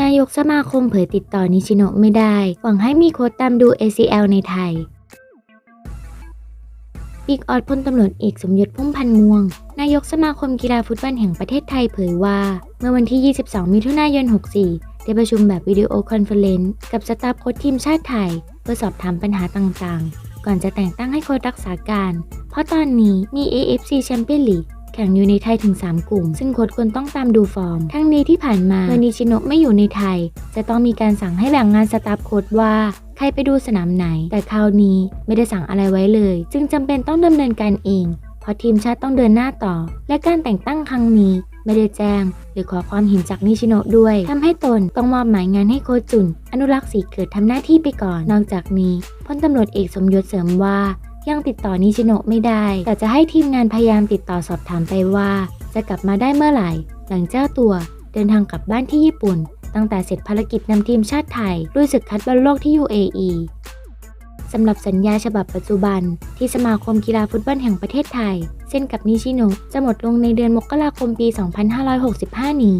นายกสมาคมเผยติดต่อนิชิโนะไม่ได้ หวังให้มีโค้ชตามดู ACL ในไทยปีกออดพลตำรวจเอกสมยศพุ่มพันธ์ม่วง นายกสมาคมกีฬาฟุตบอลแห่งประเทศไทยเผยว่า เมื่อวันที่ 22 มิถุนายน 64 ได้ประชุมแบบวิดีโอคอนเฟอเรนซ์กับสตาฟโค้ชทีมชาติไทย เพื่อสอบถามปัญหาต่างๆ ก่อนจะแต่งตั้งให้โค้ชรักษาการ เพราะตอนนี้มี AFC Champions League แข่งอยู่ในไทยถึง 3 กลุ่ม ซึ่งโค้ชควรต้องตามดูฟอร์ม ทั้งนี้ที่ผ่านมาเมื่อนิชิโนะไม่อยู่ในไทย จะต้องมีการสั่งให้แบ่งงานสตาฟโค้ชว่าใครไปดูสนามไหน แต่คราวนี้ไม่ได้สั่งอะไรไว้เลย จึงจำเป็นต้องดำเนินการเอง เพราะทีมชาติต้องเดินหน้าต่อ และการแต่งตั้งครั้งนี้ไม่ได้แจ้ง หรือขอความเห็นจากนิชิโนะด้วยทำให้ตนต้องมอบหมายงานให้โคจุน อนุรักษ์สีเกิดทำหน้าที่ไปก่อน นอกจากนี้พลตำรวจเอกสมยศเสริมว่า ยังติดต่อนิชิโนะไม่ได้ แต่จะให้ทีมงานพยายามติดต่อสอบถามไปว่า จะกลับมาได้เมื่อไหร่ หลังเจ้าตัวเดินทางกลับบ้านที่ญี่ปุ่น ตั้งแต่เสร็จภารกิจนำทีมชาติไทยลุยศึกคัดบอลโลกที่ UAE สำหรับสัญญาฉบับปัจจุบัน ที่สมาคมกีฬาฟุตบอลแห่งประเทศไทย เส้นกับนิชิโนะจะหมดลงในเดือนมกราคมปี 2565 นี้